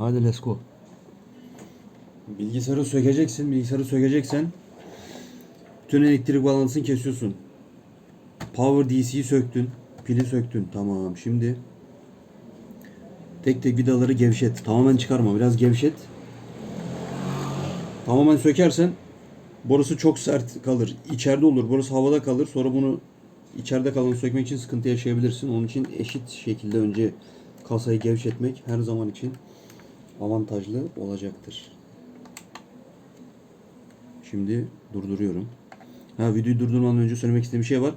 Hadi let's go. Bilgisayarı sökeceksin. Bilgisayarı sökeceksen bütün elektrik bağlantısını kesiyorsun. Power DC'yi söktün. Pili söktün. Tamam. Şimdi tek tek vidaları gevşet. Tamamen çıkarma. Biraz gevşet. Tamamen sökersen borusu çok sert kalır. İçeride olur. Borusu havada kalır. Sonra bunu içeride kalanı sökmek için sıkıntı yaşayabilirsin. Onun için eşit şekilde önce kasayı gevşetmek her zaman için avantajlı olacaktır. Şimdi durduruyorum. Ha videoyu durdurmadan önce söylemek istediğim bir şey var.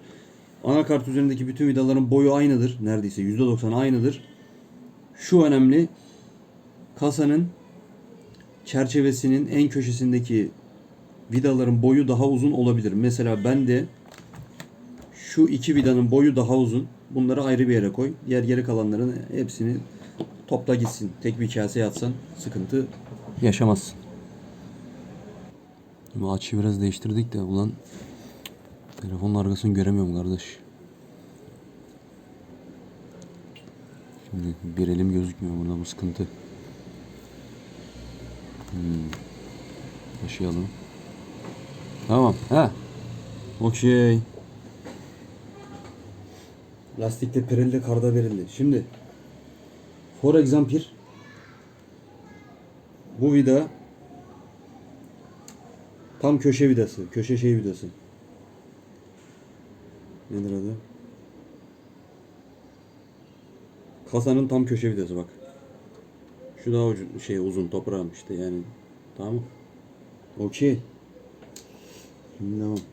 Anakart üzerindeki bütün vidaların boyu aynıdır. Neredeyse %90 aynıdır. Şu önemli. Kasanın çerçevesinin en köşesindeki vidaların boyu daha uzun olabilir. Mesela ben de şu iki vidanın boyu daha uzun. Bunları ayrı bir yere koy. Diğer geri kalanların hepsini topla gitsin. Tek bir kaseye atsan sıkıntı yaşamazsın. Bu açıyı biraz değiştirdik de ulan telefonun arkasını göremiyorum kardeş. Şimdi bir elim gözükmüyor burada bu sıkıntı. Hmm. Taşıyalım. Tamam. Ha. Okey. Lastikte perilli, karda verildi. Şimdi for example bu vida tam köşe vidası, köşe şey vidası. Nedir adı? Kasanın tam köşe vidası bak. Şu daha ucu, şey uzun toprağım işte yani. Tamam. Okey. Şimdi devam.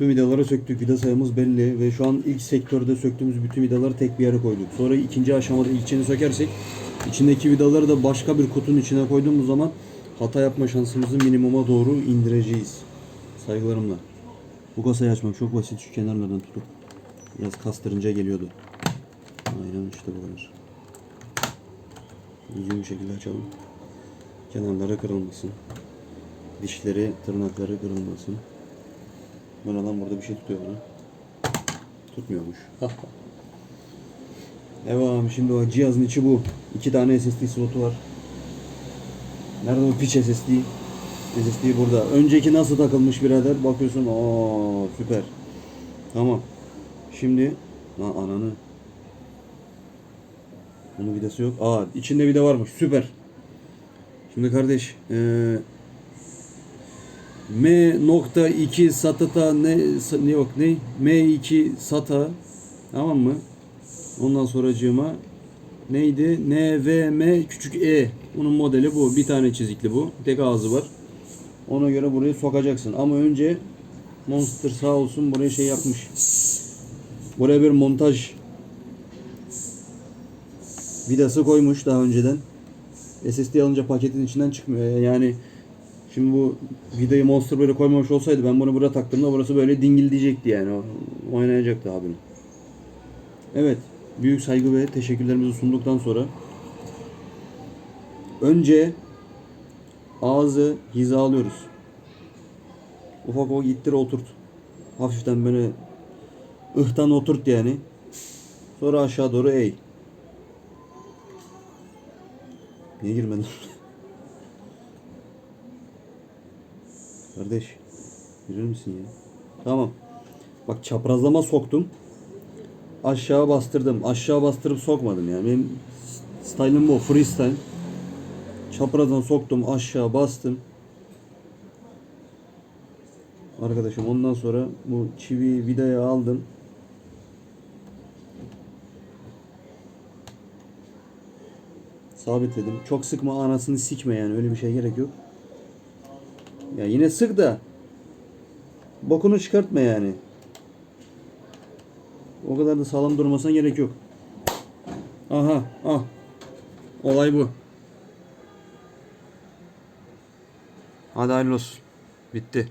Tüm vidaları söktük. Vida sayımız belli ve şu an ilk sektörde söktüğümüz bütün vidaları tek bir yere koyduk. Sonra ikinci aşamada içini sökersek içindeki vidaları da başka bir kutunun içine koyduğumuz zaman hata yapma şansımızı minimuma doğru indireceğiz. Saygılarımla. Bu kasayı açmak çok basit. Şu kenarlardan tutup biraz kastırınca geliyordu. Aynen işte bu kadar. Düzgün bir şekilde açalım. Kenarları kırılmasın. Dişleri, tırnakları kırılmasın. Bu adam burada bir şey tutuyor bunu. Tutmuyormuş. Devam. Şimdi o cihazın içi bu. İki tane SSD slotu var. Nerede o piç SSD? SSD burada. Önceki nasıl takılmış birader? Bakıyorsun. Aa süper. Tamam. Şimdi lan ananı. Bunun vidası yok. Aa içinde vida varmış. Süper. Şimdi kardeş eee M.2 satata ne, ne yok ne M2 sata tamam mı? Ondan sonracığıma neydi? NVM küçük E. Bunun modeli bu. Bir tane çizikli bu. Tek ağzı var. Ona göre burayı sokacaksın. Ama önce Monster sağ olsun buraya şey yapmış. Buraya bir montaj vidası koymuş daha önceden. SSD alınca paketin içinden çıkmıyor. Yani şimdi bu vidayı Monster böyle koymamış olsaydı ben bunu buraya taktığımda burası böyle dingil diyecekti yani. O- Oynayacaktı abim. Evet. Büyük saygı ve teşekkürlerimizi sunduktan sonra önce ağzı hizalıyoruz. Ufak ufak ittir oturt. Hafiften böyle ıhtan oturt yani. Sonra aşağı doğru eğ. Niye girmedin? Kardeş. Girer misin ya? Tamam. Bak çaprazlama soktum. Aşağı bastırdım. Aşağı bastırıp sokmadım yani. Benim style'ım bu. Freestyle. Çaprazdan soktum. Aşağı bastım. Arkadaşım ondan sonra bu çivi vidayı aldım. Sabitledim. Çok sıkma anasını sikme yani öyle bir şey gerek yok. Ya yine sık da bokunu çıkartma yani. O kadar da sağlam durmasına gerek yok. Aha, ah. Olay bu. Hadi hayırlı olsun. Bitti.